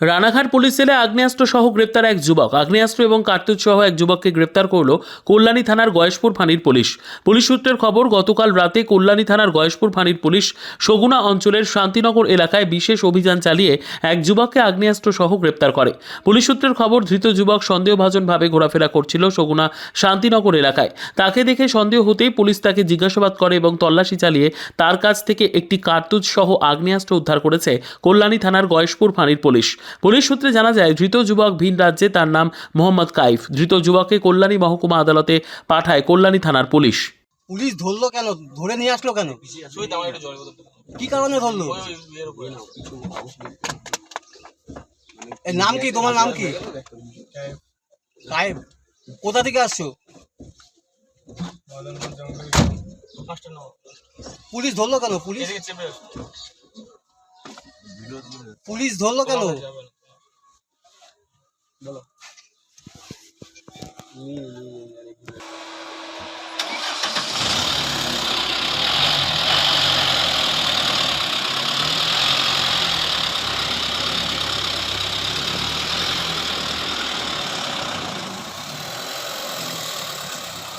Ranaghat police সেলে আগ্নেয়াস্ত্র সহ গ্রেপ্তার এক যুবক। আগ্নেয়াস্ত্র এবং কার্তুজ সহ এক যুবককে গ্রেপ্তার করল কল্যাণী থানার গয়েশপুর ফাঁড়ির পুলিশ। পুলিশ সূত্রের খবর, গতকাল রাতে কল্যাণী থানার গয়েশপুর ফাঁড়ির পুলিশ সগুনা অঞ্চলের শান্তিনগর এলাকায় বিশেষ অভিযান চালিয়ে এক যুবককে আগ্নেয়াস্ত্র সহ গ্রেপ্তার করে। পুলিশ সূত্রের খবর, ধৃত যুবক সন্দেহভাজনভাবে ঘোরাফেরা করছিল সগুনা শান্তিনগর এলাকায়। তাকে দেখে সন্দেহ হতেই পুলিশ তাকে জিজ্ঞাসাবাদ করে এবং তল্লাশি চালিয়ে তার কাছ থেকে একটি কার্তুজ সহ আগ্নেয়াস্ত্র উদ্ধার করেছে কল্যাণী থানার গয়েশপুর ফাঁড়ির পুলিশ। পুলিশ সূত্রে জানা যায়, ধৃত যুবক ভিন রাজ্যে তার নাম মোহাম্মদ কাইফ। ধৃত যুবককে কল্যাণী মহকুমা আদালতে পাঠায় কল্যাণী থানার পুলিশ। পুলিশ ধরলো কেন? ধরে নিয়ে আসলো কেন? কি কারণে ধরলো? নাম কি? তোমার নাম কি? কোথা থেকে আসছো? পুলিশ ধরলো কেন? পুলিশ? পুলিশ ধরলো কেন